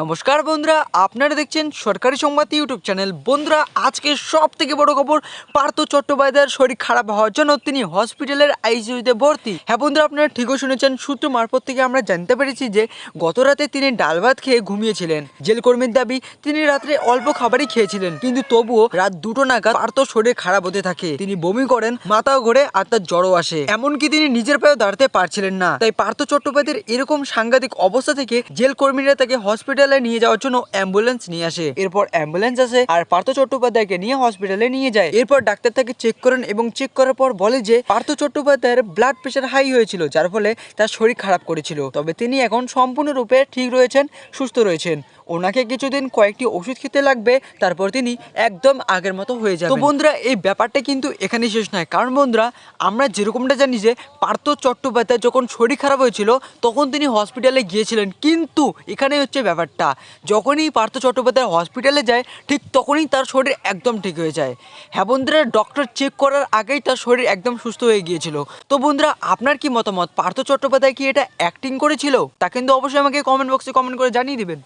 নমস্কার বন্ধুরা, আপনারা দেখছেন সরকারি সংবাদ ইউটিউব চ্যানেল। বন্ধুরা, আজকে সব থেকে বড় খবর, পার্থ চট্টোপাধ্যায়ের শরীর খারাপ হওয়ার জন্য তিনি হসপিটালের আইসিউতে ভর্তি। হ্যাঁ বন্ধুরা, আপনারা ঠিকই শুনেছেন, সূত্র মারফত থেকে আমরা জানতে পেরেছি যে গত রাতে তিনি ডাল ভাত খেয়ে ঘুমিয়েছিলেন। জেল কর্মীর দাবি, তিনি রাত্রে অল্প খাবারই খেয়েছিলেন। কিন্তু তবুও রাত দুটো নাগাদ পার্থ শরীর খারাপ হতে থাকে। তিনি বমি করেন, মাথাও ঘোরে আর তার জ্বরও আসে। এমনকি তিনি নিজের পায়েও দাঁড়াতে পারছিলেন না। তাই পার্থ চট্টোপাধ্যায়ের এরকম সাংঘাতিক অবস্থা থেকে জেল কর্মীরা তাকে হসপিটালে নিয়ে যাওয়ার জন্য অ্যাম্বুলেন্স নিয়ে আসে। এরপর অ্যাম্বুলেন্স আসে আর পার্থ চট্টোপাধ্যায়কে নিয়ে হসপিটালে নিয়ে যায়। এরপর ডাক্তার তাকে চেক করেন এবং চেক করার পর বলে যে, পার্থ চট্টোপাধ্যায়ের ব্লাড প্রেশার হাই হয়েছিল, যার ফলে তার শরীর খারাপ করেছিল। তবে তিনি এখন সম্পূর্ণরূপে ঠিক রয়েছেন, সুস্থ রয়েছেন। ওনাকে কিছুদিন কয়েকটি ওষুধ খেতে লাগবে, তারপর তিনি একদম আগের মতো হয়ে যাবে তো বন্ধুরা, এই ব্যাপারটা কিন্তু এখানে শেষ নয়। কারণ বন্ধুরা, আমরা যেরকমটা জানি যে, পার্থ চট্টোপাধ্যায় যখন শরীর খারাপ হয়েছিল, তখন তিনি হসপিটালে গিয়েছিলেন। কিন্তু এখানেই হচ্ছে ব্যাপারটা। যখনই পার্থ চট্টোপাধ্যায় হসপিটালে যায়, ঠিক তখনই তার শরীর একদম ঠিক হয়ে যায়। হ্যাঁ বন্ধুরা ডক্টর চেক করার আগেই তার শরীর একদম সুস্থ হয়ে গিয়েছিল। তো বন্ধুরা, আপনার কি মতামত? পার্থ চট্টোপাধ্যায় কি এটা অ্যাক্টিং করেছিল? তা কিন্তু অবশ্যই আমাকে কমেন্ট বক্সে কমেন্ট করে জানিয়ে দিবেন।